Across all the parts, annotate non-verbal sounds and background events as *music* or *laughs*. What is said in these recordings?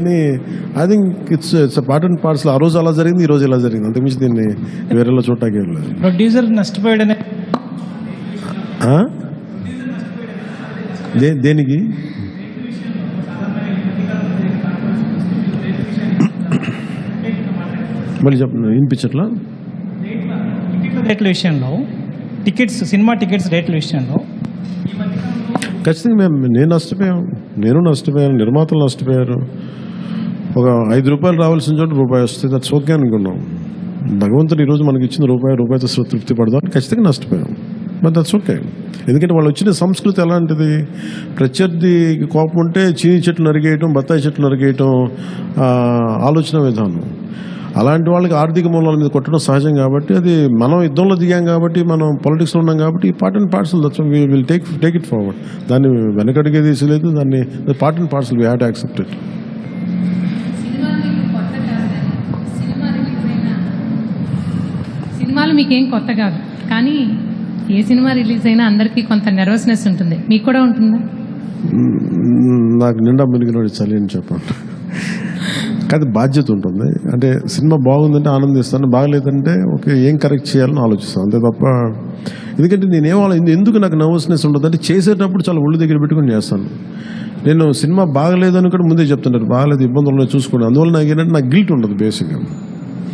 కానీ I think it's it's part and parts ఆ రోజు అలా జరిగింది ఈ రోజు ఇలా జరిగింది. అంతకుమించి దీన్ని వేరేలా చూడటానికి ఏం లేదు. ప్రొడ్యూసర్ నష్టపోయాడనే? దే దేనికి? మళ్ళీ చెప్పండి వినిపించట్లా? రేట్ల విషయంలో టికెట్స్ సినిమా టికెట్స్ రేట్ల విషయంలో ఖచ్చితంగా మేము నేను నష్టపోయాం. నేను నష్టపోయాను నిర్మాతలు నష్టపోయారు. ఒక ఐదు రూపాయలు రావాల్సిన చోట రూపాయి వస్తే దట్స్ ఓకే అనుకున్నాం. భగవంతుడు ఈరోజు మనకి ఇచ్చిన రూపాయి రూపాయితో తృప్తి పడదాం ఖచ్చితంగా నష్టపోయాం. బట్ దట్స్ ఓకే ఎందుకంటే వాళ్ళు వచ్చిన సంస్కృతి ఎలాంటిది? ప్రత్యర్థి కోపం ఉంటే చీని చెట్లు నరిగేయటం బత్తాయి చెట్లు నరిగేయటం ఆలోచన విధానం. అలాంటి వాళ్ళకి ఆర్థిక మూలాల మీద కొట్టడం సహజం కాబట్టి అది మనం యుద్ధంలో దిగాం కాబట్టి మనం పొలిటిక్స్లో ఉన్నాం కాబట్టి ఈ part and parcel will take take it forward దాన్ని వెనకడిగే తీసలేదు దాన్ని part and parcel we have to accept it సినిమాలు మీకేం కొత్త కాదు. కానీ ఏ సినిమా రిలీజ్ అయినా అందరికీ కొంత నెర్వస్నెస్ ఉంటుంది. మీకు కూడా ఉంటుందా? నాకు నిండా మునిగినోడు చలి అని చెప్పండి కానీ బాధ్యత ఉంటుంది. అంటే సినిమా బాగుందంటే ఆనందిస్తాను బాగలేదంటే ఓకే ఏం కరెక్ట్ చేయాలని ఆలోచిస్తాను. అంతే తప్ప ఎందుకంటే నేను ఏం ఎందుకు నాకు నర్వస్నెస్ ఉండదు? అంటే చేసేటప్పుడు చాలా ఒళ్ళు దగ్గర పెట్టుకుని చేస్తాను. నేను సినిమా బాగలేదని కూడా ముందే చెప్తుంటారు బాగలేదు ఇబ్బందులు ఉన్నాయి చూసుకోండి. అందువల్ల నాకు ఏంటంటే నాకు గిల్ట్ ఉండదు బేసిక్గా.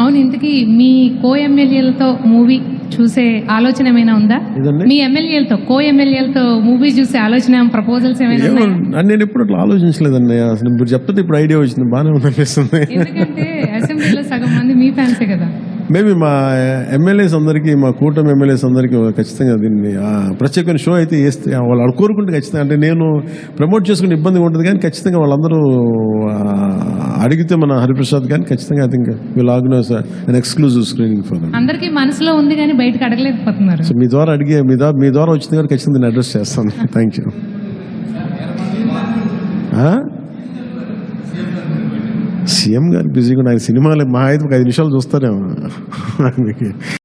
అవును ఇంతకీ మీ కో ఎమ్మెల్యేలతో మూవీ చూసే ఆలోచన ఏమైనా ఉందా? మీ ఎమ్మెల్యేలతో కో ఎమ్మెల్యేలతో మూవీ చూసే ఆలోచన ప్రపోజల్స్ ఏమైనా నేను ఎప్పుడు అట్లా ఆలోచించలేదండి. అసలు మీరు చెప్తే ఇప్పుడు ఐడియా వచ్చింది బాగానే ఉందనిపిస్తుంది. ఎందుకంటే అసెంబ్లీలో సగం మంది మీ ఫ్యాన్సే కదా. మేబీ మా ఎమ్మెల్యేస్ అందరికీ మా కూటమి ఎమ్మెల్యేస్ అందరికీ ఖచ్చితంగా దీన్ని ప్రత్యేకమైన షో అయితే వేస్తే వాళ్ళు అక్కడ కోరుకుంటే ఖచ్చితంగా. అంటే నేను ప్రమోట్ చేసుకునే ఇబ్బంది ఉంటుంది కానీ ఖచ్చితంగా వాళ్ళందరూ అడిగితే మన హరిప్రసాద్ కానీ ఖచ్చితంగా I think will organise an exclusive screening for అందరికీ మనసులో ఉంది కానీ బయటకు అడగలేకపోతున్నారు. సో మీ ద్వారా అడిగే మీ ద్వారా మీ ద్వారా వచ్చింది కానీ ఖచ్చితంగా దీన్ని అడ్రస్ చేస్తాను. థ్యాంక్ యూ సీఎం గారు బిజీగా ఆయన సినిమాలు మా ఐదు ఒక ఐదు నిమిషాలు చూస్తారేమో. *laughs*